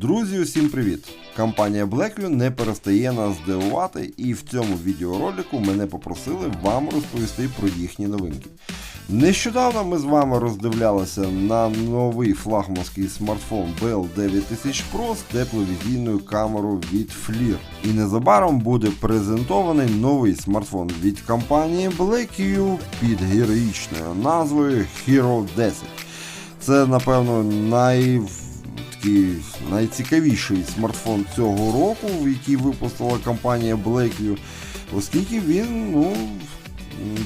Друзі, усім привіт! Компанія Blackview не перестає нас здивувати, і в цьому відеоролику мене попросили вам розповісти про їхні новинки. Нещодавно ми з вами роздивлялися на новий флагманський смартфон BL 9000 Pro з тепловізійною камерою від FLIR. І незабаром буде презентований новий смартфон від компанії Blackview під героїчною назвою Hero 10. Це, напевно, най такий найцікавіший смартфон цього року, який випустила компанія Blackview, оскільки він ну,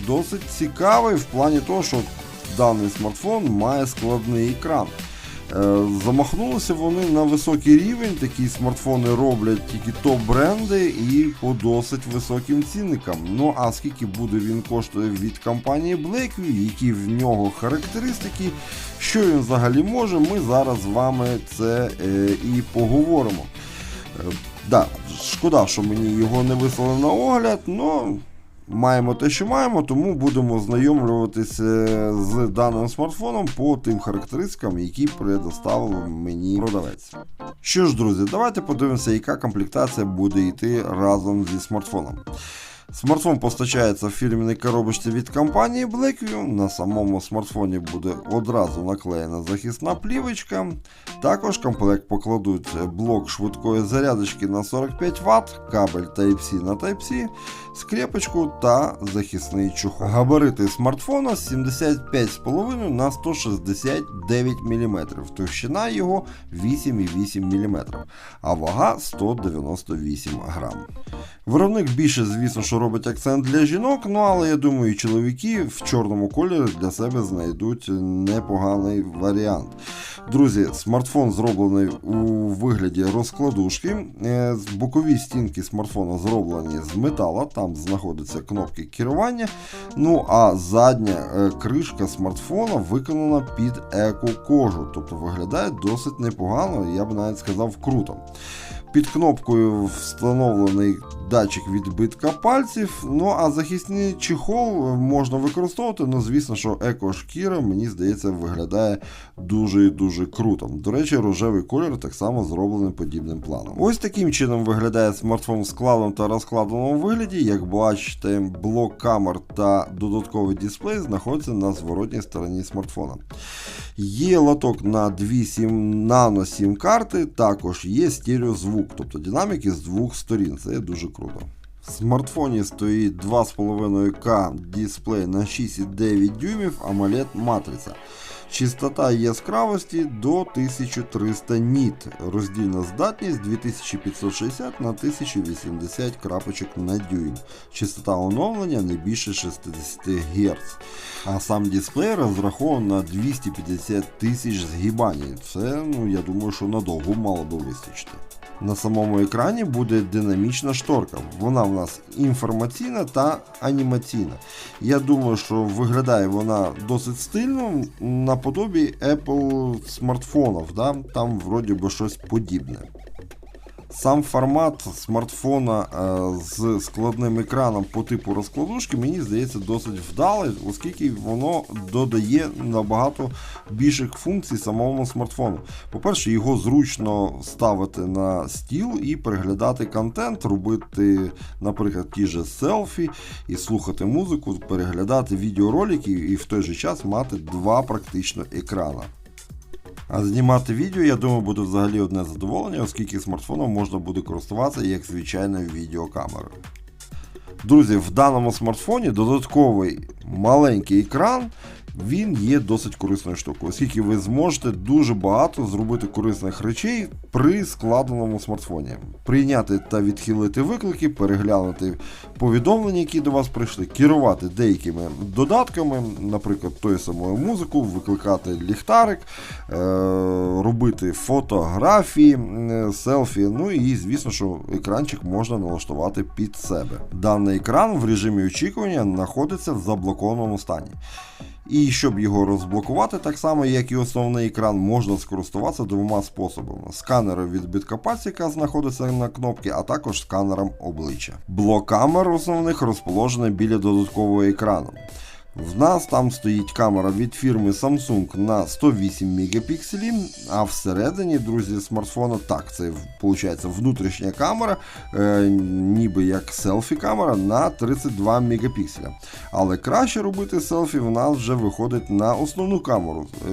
досить цікавий в плані того, що даний смартфон має складний екран. Е, Замахнулися вони на високий рівень, такі смартфони роблять тільки топ-бренди і по досить високим цінникам. Ну а скільки буде він коштує від компанії Blackview, які в нього характеристики, що він взагалі може, ми зараз з вами це е, і поговоримо. Е, да, шкода, що мені його не вислали на огляд, але маємо те, що маємо, тому будемо знайомлюватися з даним смартфоном по тим характеристикам, які предоставив мені продавець. Що ж, друзі, давайте подивимося, яка комплектація буде йти разом зі смартфоном. Смартфон постачається в фірміній коробочці від компанії Blackview. На самому смартфоні буде одразу наклеєна захисна плівочка. Також комплект покладуть блок швидкої зарядочки на 45 Вт, кабель Type-C на Type-C, скрепочку та захисний чохол. Габарити смартфона 75,5 на 169 мм. Товщина його 8,8 мм, а вага 198 грам. Виробник більше, звісно, що робить акцент для жінок, ну але я думаю, чоловіки в чорному кольорі для себе знайдуть непоганий варіант. Друзі, смартфон зроблений у вигляді розкладушки. Е, Бокові стінки смартфона зроблені з метала, там знаходяться кнопки керування. Ну а задня е, кришка смартфона виконана під еко-кожу, тобто виглядає досить непогано, я б навіть сказав круто. Під кнопкою встановлений датчик відбитка пальців. Ну а захисний чехол можна використовувати. Ну, звісно, що еко-шкіра, мені здається, виглядає дуже і дуже круто. До речі, рожевий колір так само зроблений подібним планом. Ось таким чином виглядає смартфон в складеному та розкладеному вигляді. Як бачите, блок камер та додатковий дисплей знаходяться на зворотній стороні смартфона. Є лоток на 2 сім нано сім карти, також є стереозвук, тобто динаміки з двох сторін. Це дуже круто. В смартфоні стоїть 2,5К дисплей на 6,9 дюймів AMOLED матриця. Частота яскравості до 1300 ніт. Роздільна здатність 2560 на 1080 крапочок на дюйм. Частота оновлення не більше 60 Гц. А сам дисплей розрахований на 250 тисяч згибань. Це, ну, я думаю, що надовго мало би вистачити. На самому екрані буде динамічна шторка. Вона в нас інформаційна та анімаційна. Я думаю, що виглядає вона досить стильно наподобі Apple смартфонів. Да? Там вроді би щось подібне. Сам формат смартфона е, з складним екраном по типу розкладушки, мені здається, досить вдалий, оскільки воно додає набагато більших функцій самому смартфону. По-перше, його зручно ставити на стіл і переглядати контент, робити, наприклад, ті же селфі і слухати музику, переглядати відеоролики і в той же час мати два практично екрана. А знімати відео, я думаю, буде взагалі одне задоволення, оскільки смартфоном можна буде користуватися як звичайною відеокамерою. Друзі, в даному смартфоні додатковий маленький екран. Він є досить корисною штукою, оскільки ви зможете дуже багато зробити корисних речей при складеному смартфоні. Прийняти та відхилити виклики, переглянути повідомлення, які до вас прийшли, керувати деякими додатками, наприклад, тою самою музику, викликати ліхтарик, е- робити фотографії, селфі. Ну і звісно, що екранчик можна налаштувати під себе. Даний екран в режимі очікування знаходиться в заблокованому стані. І щоб його розблокувати, так само як і основний екран, можна скористуватися двома способами: сканером відбитка пальця, яка знаходиться на кнопці, а також сканером обличчя. Блок камер основних розположений біля додаткового екрану. В нас там стоїть камера від фірми Samsung на 108 мегапікселів, а всередині, друзі, смартфона так, це виходить внутрішня камера, е, ніби як селфі-камера на 32 мегапікселя. Але краще робити селфі в нас вже виходить на основну камеру е,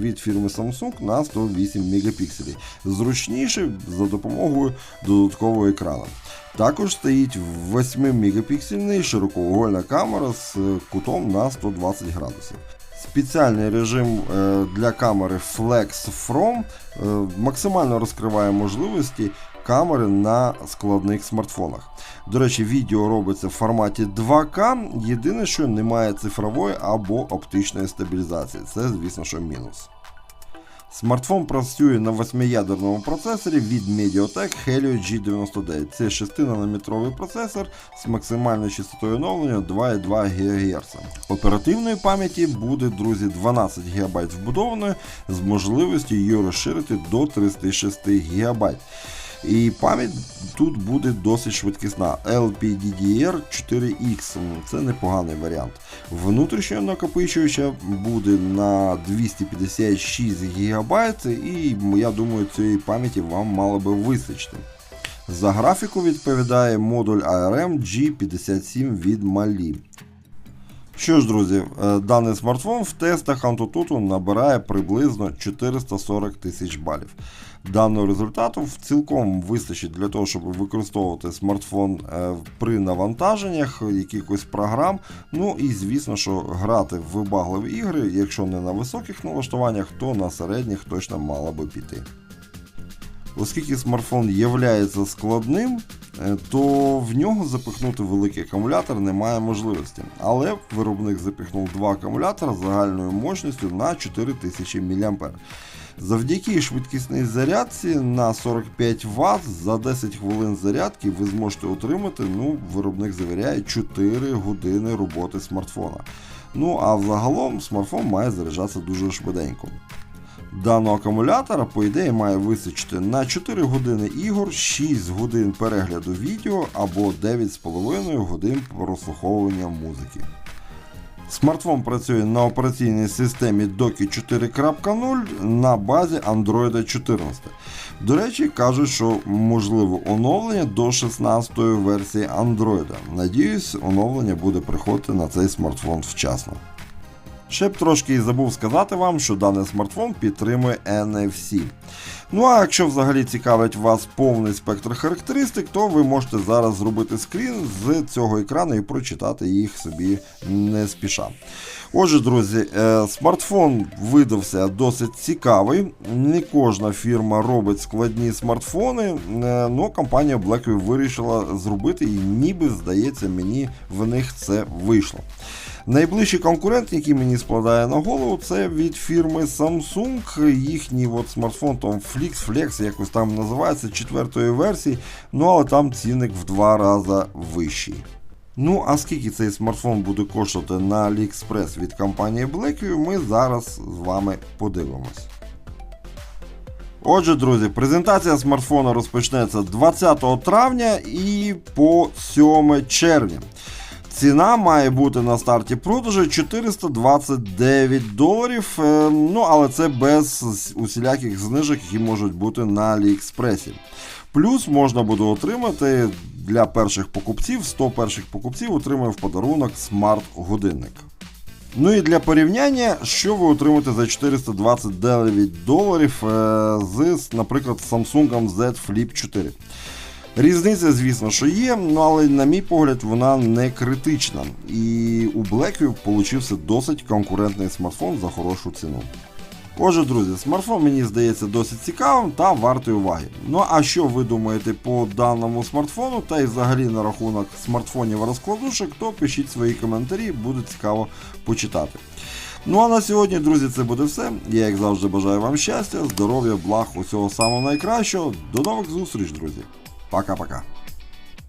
від фірми Samsung на 108 мегапікселів. Зручніше за допомогою додаткового екрану. Також стоїть 8 мегапіксельний широкоугольна камера з кутом на 120 градусів. Спеціальний режим е, для камери Flex From е, максимально розкриває можливості камери на складних смартфонах. До речі, відео робиться в форматі 2К. Єдине, що немає цифрової або оптичної стабілізації. Це, звісно, що мінус. Смартфон працює на 8-ядерному процесорі від Mediatek Helio G99. Це 6-нанометровий процесор з максимальною частотою оновлення 2,2 ГГц. Оперативної пам'яті буде, друзі, 12 ГБ вбудованої з можливістю її розширити до 36 ГБ. І пам'ять тут буде досить швидкісна. LPDDR4X це непоганий варіант. Внутрішнього накопичувача буде на 256 ГБ, і я думаю, цієї пам'яті вам мало би вистачити. За графіку відповідає модуль ARM G57 від Mali. Що ж, друзі, е, даний смартфон в тестах Antutu набирає приблизно 440 тисяч балів. Даного результату цілком вистачить для того, щоб використовувати смартфон е, при навантаженнях якихось програм. Ну і звісно, що грати в вибагливі ігри, якщо не на високих налаштуваннях, то на середніх точно мало би піти. Оскільки смартфон є складним, е, то в нього запихнути великий акумулятор немає можливості. Але виробник запихнув два акумулятора загальною мощністю на 4000 мА. Завдяки швидкісній зарядці на 45 Вт за 10 хвилин зарядки ви зможете отримати, ну, виробник завіряє 4 години роботи смартфона. Ну а взагалом смартфон має заряджатися дуже швиденько. Даного акумулятора, по ідеї, має вистачити на 4 години ігор, 6 годин перегляду відео або 9,5 годин прослуховування музики. Смартфон працює на операційній системі Doki 4.0 на базі Android 14. До речі, кажуть, що можливо оновлення до 16-ї версії Android. Надіюсь, оновлення буде приходити на цей смартфон вчасно. Ще б трошки і забув сказати вам, що даний смартфон підтримує NFC. Ну а якщо взагалі цікавить вас повний спектр характеристик, то ви можете зараз зробити скрін з цього екрану і прочитати їх собі не спіша. Отже, друзі, е, смартфон видався досить цікавий. Не кожна фірма робить складні смартфони, але компанія Blackview вирішила зробити і ніби, здається, мені в них це вийшло. Найближчий конкурент, який мені складає на голову, це від фірми Samsung. Їхній от смартфон там Flix, Flex, якось там називається четвертої версії, ну але там цінник в два рази вищий. Ну, а скільки цей смартфон буде коштувати на AliExpress від компанії Blackview, ми зараз з вами подивимось. Отже, друзі, презентація смартфона розпочнеться 20 травня і по 7 червня. Ціна має бути на старті продажу 429 доларів. Е, ну, але це без усіляких знижок, які можуть бути на Аліекспресі. Плюс можна буде отримати для перших покупців, 100 перших покупців отримає в подарунок смарт-годинник. Ну і для порівняння, що ви отримаєте за 429 доларів е, з, наприклад, Samsung Z Flip 4. Різниця, звісно, що є, ну, але, на мій погляд, вона не критична. І у Blackview получився досить конкурентний смартфон за хорошу ціну. Отже, друзі, смартфон мені здається досить цікавим та вартий уваги. Ну а що ви думаєте по даному смартфону та й взагалі на рахунок смартфонів розкладушок, то пишіть свої коментарі, буде цікаво почитати. Ну а на сьогодні, друзі, це буде все. Я, як завжди, бажаю вам щастя, здоров'я, благ, усього самого найкращого. До нових зустріч, друзі! Пока-пока.